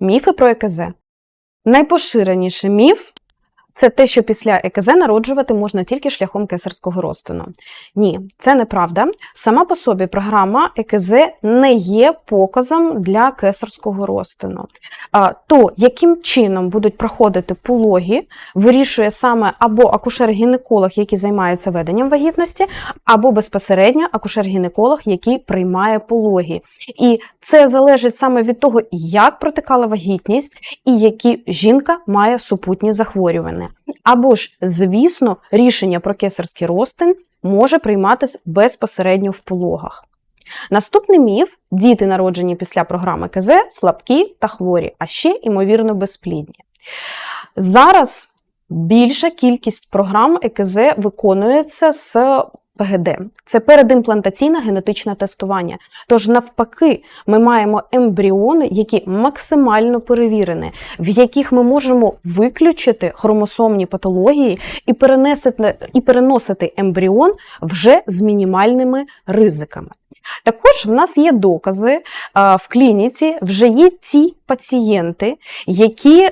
Міфи про ЕКЗ. Найпоширеніший міф це те, що після ЕКЗ народжувати можна тільки шляхом кесарського розтину. Ні, це неправда. Сама по собі програма ЕКЗ не є показом для кесарського розтину. То, яким чином будуть проходити пологи, вирішує саме або акушер-гінеколог, який займається веденням вагітності, або безпосередньо акушер-гінеколог, який приймає пологи. І це залежить саме від того, як протикала вагітність і які жінка має супутні захворювання. Або ж, звісно, рішення про кесарський розтин може прийматися безпосередньо в пологах. Наступний міф: діти, народжені після програми КЗ, слабкі та хворі, а ще, ймовірно, безплідні. Зараз більша кількість програм ЕКЗ виконується з ПГД. Це передімплантаційне генетичне тестування. Тож, навпаки, ми маємо ембріони, які максимально перевірені, в яких ми можемо виключити хромосомні патології і переносити, і переносити ембріон вже з мінімальними ризиками. Також в нас є докази в клініці, вже є ті пацієнти, які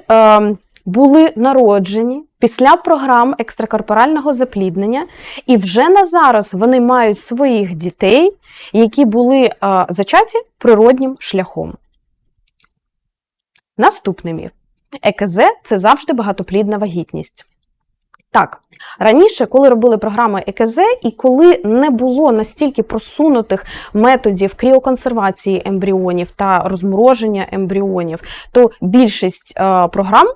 були народжені після програм екстракорпорального запліднення, і вже на зараз вони мають своїх дітей, які були а, зачаті природнім шляхом. Наступний міф. ЕКЗ це завжди багатоплідна вагітність. Так, раніше, коли робили програми ЕКЗ, і коли не було настільки просунутих методів кріоконсервації ембріонів та розмороження ембріонів, то більшість програм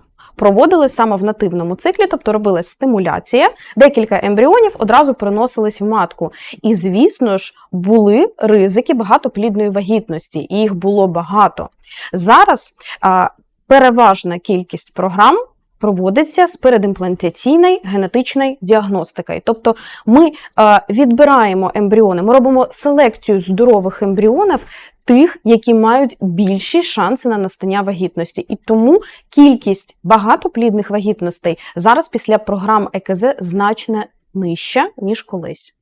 проводили саме в нативному циклі, тобто робилась стимуляція, декілька ембріонів одразу переносились в матку. І, звісно ж, були ризики багатоплідної вагітності, і їх було багато. Зараз а, переважна кількість програм проводиться з передімплантаційною генетичною діагностикою. Тобто ми е, відбираємо ембріони, ми робимо селекцію здорових ембріонів, тих, які мають більші шанси на настання вагітності. І тому кількість багатоплідних вагітностей зараз після програм ЕКЗ значно нижча, ніж колись.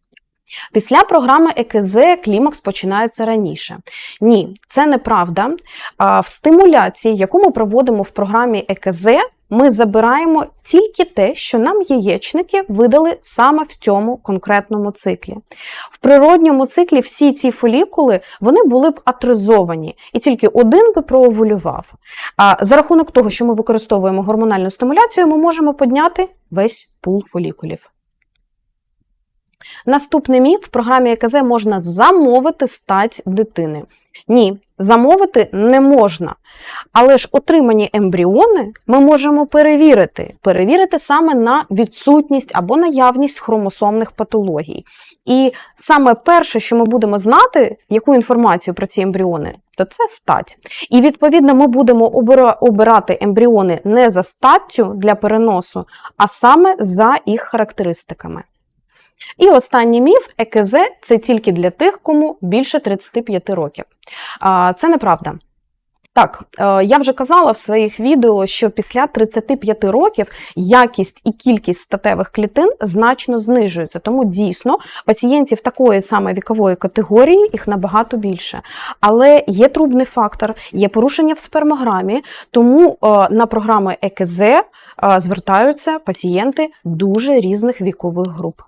Після програми ЕКЗ клімакс починається раніше. Ні, це неправда. В стимуляції, яку ми проводимо в програмі ЕКЗ, ми забираємо тільки те, що нам яєчники видали саме в цьому конкретному циклі. В природньому циклі всі ці фолікули вони були б атризовані, і тільки один би проовулював. А за рахунок того, що ми використовуємо гормональну стимуляцію, ми можемо підняти весь пул фолікулів. Наступний міф в програмі ЕКЗ можна замовити стать дитини. Ні, замовити не можна. Але ж отримані ембріони ми можемо перевірити. Перевірити саме на відсутність або наявність хромосомних патологій. І саме перше, що ми будемо знати, яку інформацію про ці ембріони, то це стать. І відповідно ми будемо обирати ембріони не за статтю для переносу, а саме за їх характеристиками. І останній міф ЕКЗ це тільки для тих, кому більше 35 років. Це неправда. Так, е, я вже казала в своїх відео, що після 35 років якість і кількість статевих клітин значно знижується. Тому дійсно пацієнтів такої саме вікової категорії їх набагато більше. Але є трубний фактор, є порушення в спермограмі, тому е, на програми ЕКЗ е, звертаються пацієнти дуже різних вікових груп.